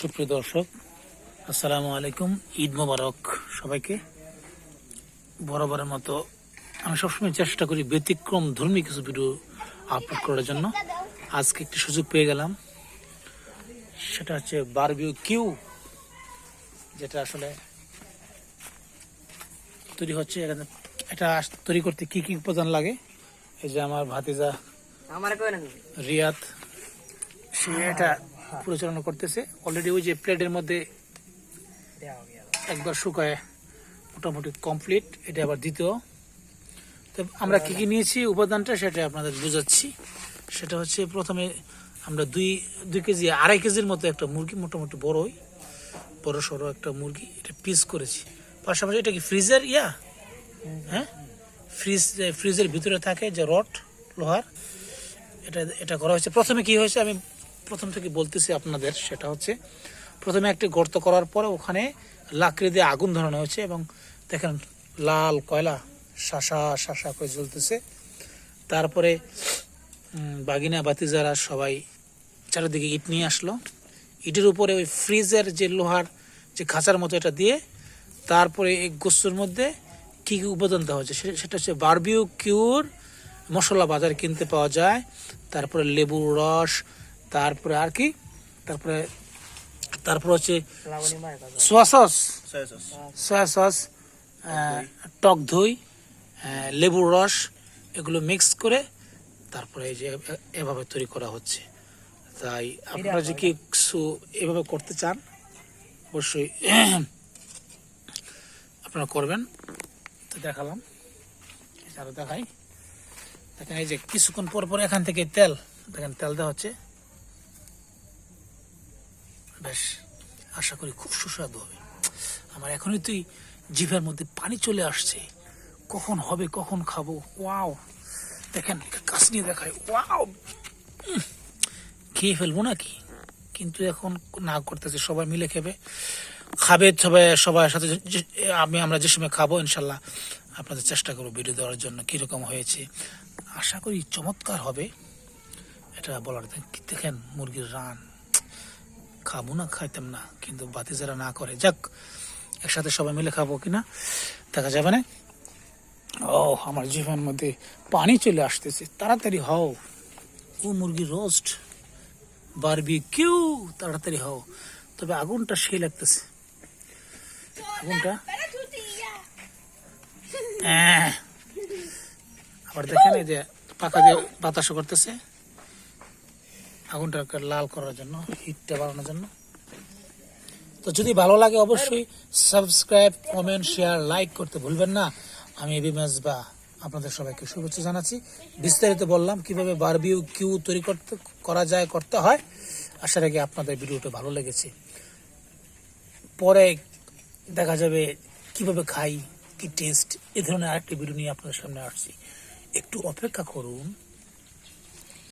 সুপ্রিয় দর্শক আসসালামু আলাইকুম। ঈদ মোবারক সবাইকে। বরাবরের মতো আমি সবসময় চেষ্টা করি ব্যতিক্রম ধর্মী কিছু ভিডিও আপলোড করার জন্য। আজকে একটি সুযোগ পেয়ে গেলাম। সেটা হচ্ছে বারবিউ কিউ যেটা আসলে তৈরি হচ্ছে এখানে। এটা তৈরি করতে কি কি উপাদান লাগে? এই যে আমার ভাতিজা আমার কই রিয়াদ সে এটা পরিচালনা করতেছে। অলরেডি ওই যে প্লেটের মধ্যে একবার শুকায়, মোটামুটি কমপ্লিট এটা আবার দ্বিতীয়। তো আমরা কি কি নিয়েছি, উপাদানটা সেটা আপনাদের বুঝাচ্ছি। সেটা হচ্ছে প্রথমে আমরা দুই দুই কেজি, আড়াই কেজির মতো একটা মুরগি, মোটামুটি বড়ই, বড় সড়ো একটা মুরগি, এটা পিস করেছি। পাশাপাশি এটা কি ফ্রিজের ইয়া? হ্যাঁ? ফ্রিজ ফ্রিজের ভিতরে থাকে যে রড লোহার। এটা এটা করা হয়েছে। প্রথমে কি হয়েছে, আমি প্রথম থেকে বলতেছি আপনাদের সেটা হচ্ছে, প্রথমে একটি গর্ত করার পরে ওখানে লাকড়ি দিয়ে আগুন ধরানো হয়েছে এবং দেখেন লাল কয়লা শাসা শাসা করে জ্বলতেছে। তারপরে বাগিনা বাতিজারা সবাই চারিদিকে ইট নিয়ে আসলো। ইটের উপরে ওই ফ্রিজের যে লোহার যে খাঁচার মতো এটা দিয়ে তারপরে এই গোস্তুর মধ্যে কি কী উপাদান দেওয়া হচ্ছে সে- সেটা হচ্ছে বারবিউ কিউর মশলা বাজারে কিনতে পাওয়া যায়। তারপরে লেবুর রস তারপরে আর কি? তারপরে তারপরে হচ্ছে সোয়া সস। Soya sauce. টক দই লেবুর রস এগুলো মিক্স করে তারপরে এই যে এভাবে তৈরি করা হচ্ছে। তাই আপনারা যে কি কিছু এভাবে করতে চান অবশ্যই আপনারা করবেন। তো দেখালাম দেখাই। দেখেন এই যে কিছুক্ষণ পর পর এখান থেকে তেল দেখেন তেল দেওয়া হচ্ছে। বেশ, আশা করি খুব সুস্বাদু হবে। আমার এখনই তুই জিভের মধ্যে পানি চলে আসছে। কখন হবে, কখন খাব? ওয়াও! দেখেন কাছ নিয়ে দেখায়। ওয়াও! খেয়ে ফেলব নাকি? কিন্তু এখন না করতেছে, সবাই মিলে খেবে। খাবে সবাই, সবার সাথে আমি, আমরা যে সময় খাব, ইনশাল্লাহ আপনাদের চেষ্টা করব ভিডিও দেওয়ার জন্য কীরকম হয়েছে। আশা করি চমৎকার হবে। এটা বলার, দেখেন, মুরগির রান। খাব না, খাইতাম না, কিন্তু বাতি যারা না করে। যাক, একসাথে সবাই মিলে খাব কিনা, দেখা যাবে না। ও, আমার জীবনের মধ্যে পানি চলে আসতেছে। তাড়াতাড়ি হও। ও মুরগি রোস্ট বারবি কিউ তাড়াতাড়ি হও। তবে আগুনটা সেই লাগতেছে। আগুনটা? আহ। আবার দেখেন এই যে পাকা দিয়ে বাতাসও করতেছে। আগুনটাকে লাল করার জন্য, হিটটা বাড়ানোর জন্য। তো যদি ভালো লাগে অবশ্যই সাবস্ক্রাইব, কমেন্ট, শেয়ার, লাইক করতে ভুলবেন না। আমি এবি বা আপনাদের সবাইকে শুভেচ্ছা জানাচ্ছি। বিস্তারিত বললাম কীভাবে বারবিউ কিউ তৈরি করতে, করা যায়, করতে হয়। আশা রাখি আপনাদের ভিডিওটা ভালো লেগেছে। পরে দেখা যাবে কীভাবে খাই, কি টেস্ট এ ধরনের আরেকটি ভিডিও নিয়ে আপনাদের সামনে আসছি। একটু অপেক্ষা করুন।